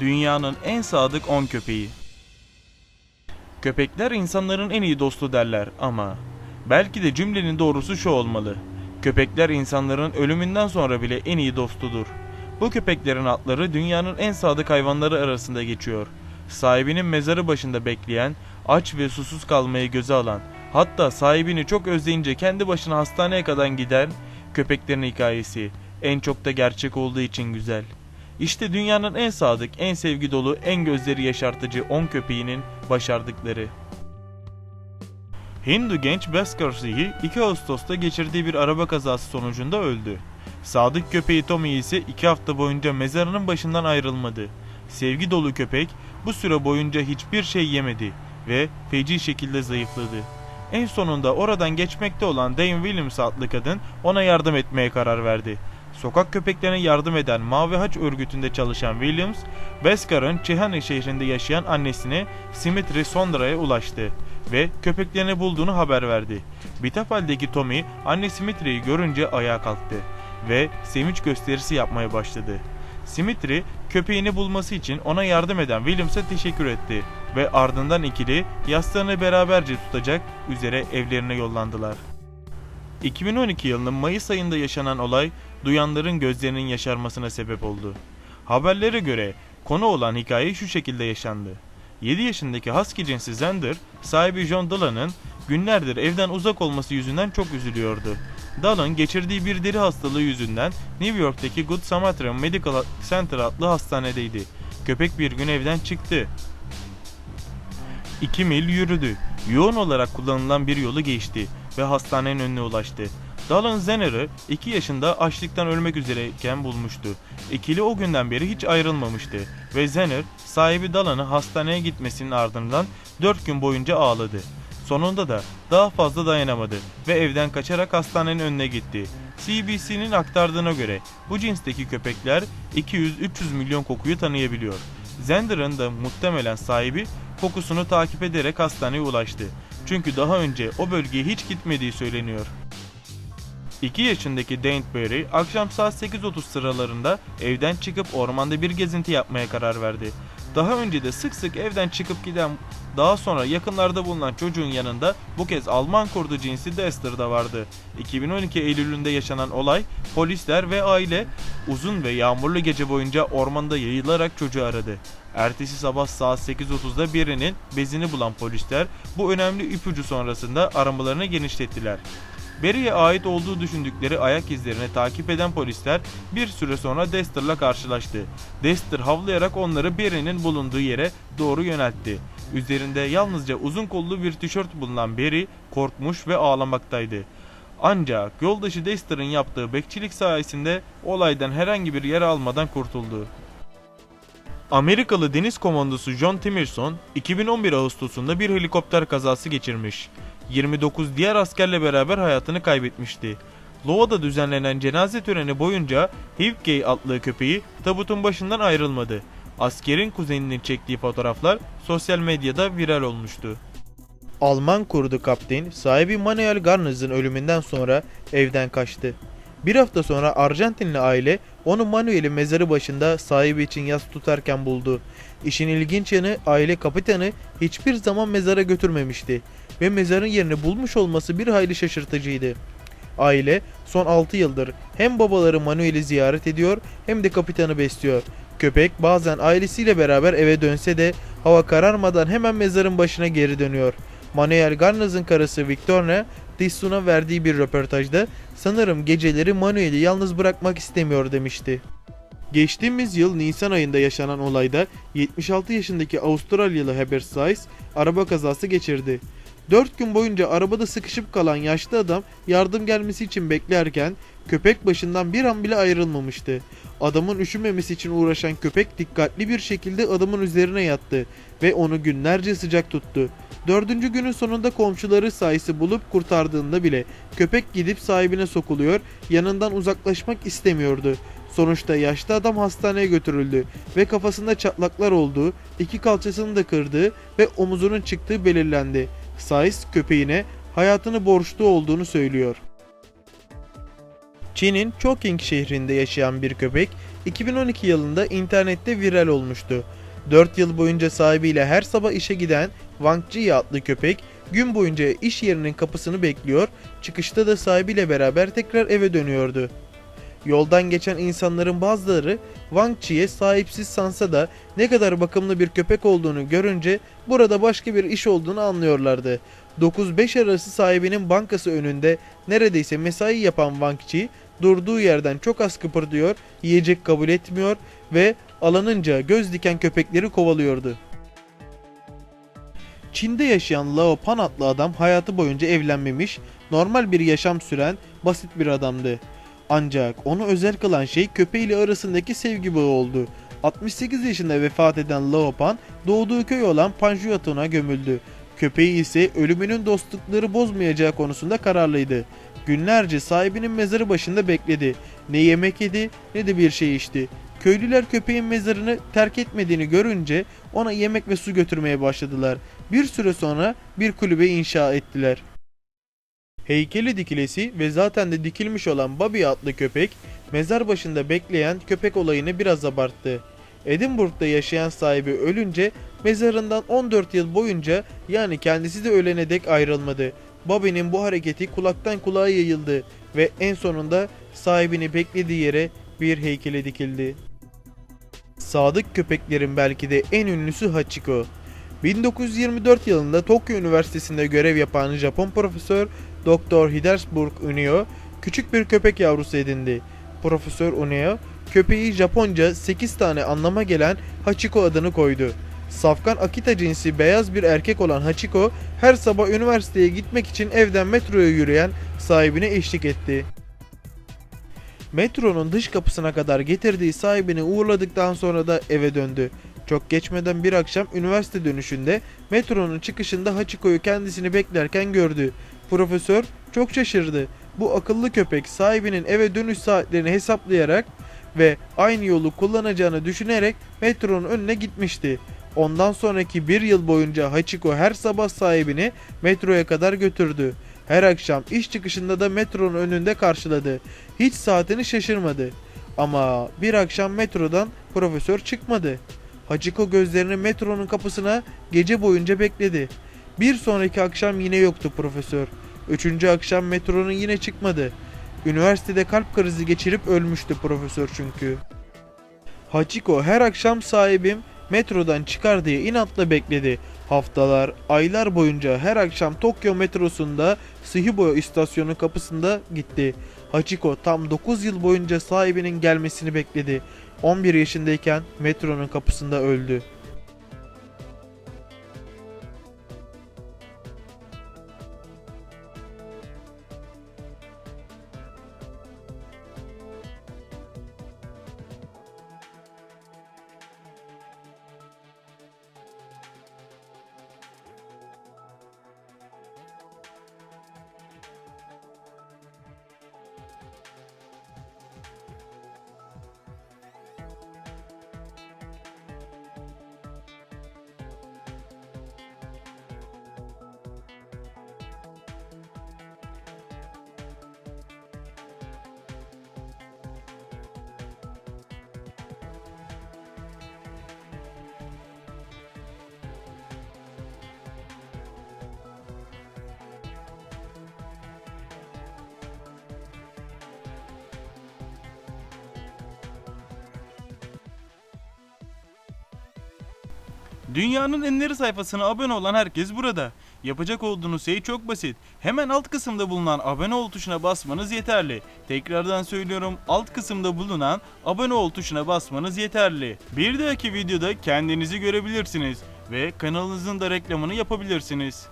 Dünyanın en sadık 10 köpeği. Köpekler insanların en iyi dostu derler ama belki de cümlenin doğrusu şu olmalı. Köpekler insanların ölümünden sonra bile en iyi dostudur. Bu köpeklerin adları dünyanın en sadık hayvanları arasında geçiyor. Sahibinin mezarı başında bekleyen, aç ve susuz kalmayı göze alan, hatta sahibini çok özleyince kendi başına hastaneye kadar giden köpeklerin hikayesi en çok da gerçek olduğu için güzel. İşte dünyanın en sadık, en sevgi dolu, en gözleri yaşartıcı 10 köpeğinin başardıkları. Hindu genç Bhaskar Singh 2 Ağustos'ta geçirdiği bir araba kazası sonucunda öldü. Sadık köpeği Tommy ise 2 hafta boyunca mezarının başından ayrılmadı. Sevgi dolu köpek bu süre boyunca hiçbir şey yemedi ve feci şekilde zayıfladı. En sonunda oradan geçmekte olan Dane Williams adlı kadın ona yardım etmeye karar verdi. Sokak köpeklerine yardım eden Mavi Haç örgütünde çalışan Williams, Beskar'ın Chehani şehrinde yaşayan annesine Simitri Sondra'ya ulaştı ve köpeklerini bulduğunu haber verdi. Bitap haldeki Tommy anne Simitri'yi görünce ayağa kalktı ve sevinç gösterisi yapmaya başladı. Simitri köpeğini bulması için ona yardım eden Williams'a teşekkür etti ve ardından ikili yastığını beraberce tutacak üzere evlerine yollandılar. 2012 yılının Mayıs ayında yaşanan olay duyanların gözlerinin yaşarmasına sebep oldu. Haberlere göre konu olan hikaye şu şekilde yaşandı. 7 yaşındaki husky cinsi Zender, sahibi John Dallon'ın günlerdir evden uzak olması yüzünden çok üzülüyordu. Dallon geçirdiği bir deri hastalığı yüzünden New York'taki Good Samaritan Medical Center adlı hastanedeydi. Köpek bir gün evden çıktı. 2 mil yürüdü. Yoğun olarak kullanılan bir yolu geçti ve hastanenin önüne ulaştı. Dallon Zenner'ı 2 yaşında açlıktan ölmek üzereyken bulmuştu. İkili o günden beri hiç ayrılmamıştı ve Zenner sahibi Dallon'ı hastaneye gitmesinin ardından 4 gün boyunca ağladı. Sonunda da daha fazla dayanamadı ve evden kaçarak hastanenin önüne gitti. CBC'nin aktardığına göre bu cinsteki köpekler 200-300 milyon kokuyu tanıyabiliyor. Zender'ın da muhtemelen sahibi kokusunu takip ederek hastaneye ulaştı. Çünkü daha önce o bölgeye hiç gitmediği söyleniyor. 2 yaşındaki Dainterbury akşam saat 8.30 sıralarında evden çıkıp ormanda bir gezinti yapmaya karar verdi. Daha önce de sık sık evden çıkıp giden daha sonra yakınlarda bulunan çocuğun yanında bu kez Alman kurdu cinsi Dexter da vardı. 2012 Eylül'ünde yaşanan olay polisler ve aile uzun ve yağmurlu gece boyunca ormanda yayılarak çocuğu aradı. Ertesi sabah saat 8.30'da birinin bezini bulan polisler bu önemli ipucu sonrasında aramalarını genişlettiler. Barry'e ait olduğu düşündükleri ayak izlerini takip eden polisler bir süre sonra Dester'la karşılaştı. Dester havlayarak onları Barry'nin bulunduğu yere doğru yöneltti. Üzerinde yalnızca uzun kollu bir tişört bulunan Barry korkmuş ve ağlamaktaydı. Ancak yoldaşı Dester'ın yaptığı bekçilik sayesinde olaydan herhangi bir yara almadan kurtuldu. Amerikalı deniz komandosu John Timerson 2011 Ağustos'unda bir helikopter kazası geçirmiş. 29 diğer askerle beraber hayatını kaybetmişti. Lova'da düzenlenen cenaze töreni boyunca Hivkey adlı köpeği tabutun başından ayrılmadı. Askerin kuzeninin çektiği fotoğraflar sosyal medyada viral olmuştu. Alman kurdu kapten sahibi Manuel Garnaz'ın ölümünden sonra evden kaçtı. Bir hafta sonra Arjantinli aile onu Manuel'in mezarı başında sahibi için yas tutarken buldu. İşin ilginç yanı aile kapitanı hiçbir zaman mezara götürmemişti ve mezarın yerini bulmuş olması bir hayli şaşırtıcıydı. Aile son 6 yıldır hem babaları Manuel'i ziyaret ediyor hem de kapitanı besliyor. Köpek bazen ailesiyle beraber eve dönse de hava kararmadan hemen mezarın başına geri dönüyor. Manuel Garnaz'ın karısı Victoria Dissun'a verdiği bir röportajda sanırım geceleri Manuel'i yalnız bırakmak istemiyor demişti. Geçtiğimiz yıl Nisan ayında yaşanan olayda 76 yaşındaki Avustralyalı Heber Size araba kazası geçirdi. 4 gün boyunca arabada sıkışıp kalan yaşlı adam yardım gelmesi için beklerken köpek başından bir an bile ayrılmamıştı. Adamın üşümemesi için uğraşan köpek dikkatli bir şekilde adamın üzerine yattı ve onu günlerce sıcak tuttu. Dördüncü günün sonunda komşuları sayısı bulup kurtardığında bile köpek gidip sahibine sokuluyor, yanından uzaklaşmak istemiyordu. Sonuçta yaşlı adam hastaneye götürüldü ve kafasında çatlaklar olduğu, iki kalçasını da kırdığı ve omuzunun çıktığı belirlendi. Sais köpeğine hayatını borçlu olduğunu söylüyor. Çin'in Chongqing şehrinde yaşayan bir köpek 2012 yılında internette viral olmuştu. 4 yıl boyunca sahibiyle her sabah işe giden Wang Ji adlı köpek gün boyunca iş yerinin kapısını bekliyor, çıkışta da sahibiyle beraber tekrar eve dönüyordu. Yoldan geçen insanların bazıları Wang Chi'ye sahipsiz sansa da ne kadar bakımlı bir köpek olduğunu görünce burada başka bir iş olduğunu anlıyorlardı. 9-5 arası sahibinin bankası önünde neredeyse mesai yapan Wang Chi durduğu yerden çok az kıpırdıyor, yiyecek kabul etmiyor ve alanınca göz diken köpekleri kovalıyordu. Çin'de yaşayan Lao Pan adlı adam hayatı boyunca evlenmemiş, normal bir yaşam süren basit bir adamdı. Ancak onu özel kılan şey köpeğiyle arasındaki sevgi bağı oldu. 68 yaşında vefat eden Lao Pan doğduğu köy olan Panjuyatona gömüldü. Köpeği ise ölümünün dostlukları bozmayacağı konusunda kararlıydı. Günlerce sahibinin mezarı başında bekledi. Ne yemek yedi ne de bir şey içti. Köylüler köpeğin mezarını terk etmediğini görünce ona yemek ve su götürmeye başladılar. Bir süre sonra bir kulübe inşa ettiler. Heykeli dikilesi ve zaten de dikilmiş olan Bobby adlı köpek mezar başında bekleyen köpek olayını biraz abarttı. Edinburgh'da yaşayan sahibi ölünce mezarından 14 yıl boyunca yani kendisi de ölene dek ayrılmadı. Bobby'nin bu hareketi kulaktan kulağa yayıldı ve en sonunda sahibini beklediği yere bir heykele dikildi. Sadık köpeklerin belki de en ünlüsü Hachiko. 1924 yılında Tokyo Üniversitesi'nde görev yapan Japon profesör Dr. Hidersburg Unio küçük bir köpek yavrusu edindi. Profesör Unio köpeği Japonca 8 tane anlama gelen Hachiko adını koydu. Safkan Akita cinsi beyaz bir erkek olan Hachiko her sabah üniversiteye gitmek için evden metroya yürüyen sahibine eşlik etti. Metronun dış kapısına kadar getirdiği sahibini uğurladıktan sonra da eve döndü. Çok geçmeden bir akşam üniversite dönüşünde metronun çıkışında Hachiko'yu kendisini beklerken gördü. Profesör çok şaşırdı. Bu akıllı köpek sahibinin eve dönüş saatlerini hesaplayarak ve aynı yolu kullanacağını düşünerek metronun önüne gitmişti. Ondan sonraki bir yıl boyunca Hachiko her sabah sahibini metroya kadar götürdü. Her akşam iş çıkışında da metronun önünde karşıladı. Hiç saatini şaşırmadı. Ama bir akşam metrodan profesör çıkmadı. Hachiko gözlerini metronun kapısına gece boyunca bekledi. Bir sonraki akşam yine yoktu profesör. Üçüncü akşam metronun yine çıkmadı. Üniversitede kalp krizi geçirip ölmüştü profesör çünkü. Hachiko her akşam sahibim metrodan çıkar diye inatla bekledi. Haftalar, aylar boyunca her akşam Tokyo metrosunda Shihibo istasyonu kapısında gitti. Hachiko tam 9 yıl boyunca sahibinin gelmesini bekledi. 11 yaşındayken metronun kapısında öldü. Dünyanın enleri sayfasına abone olan herkes burada. Yapacak olduğunuz şey çok basit. Hemen alt kısımda bulunan abone ol tuşuna basmanız yeterli. Tekrardan söylüyorum alt kısımda bulunan abone ol tuşuna basmanız yeterli. Bir dahaki videoda kendinizi görebilirsiniz ve kanalınızın da reklamını yapabilirsiniz.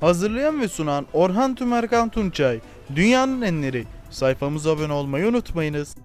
Hazırlayan ve sunan Orhan Tümerkan Tunçay. Dünyanın enleri. Sayfamıza abone olmayı unutmayınız.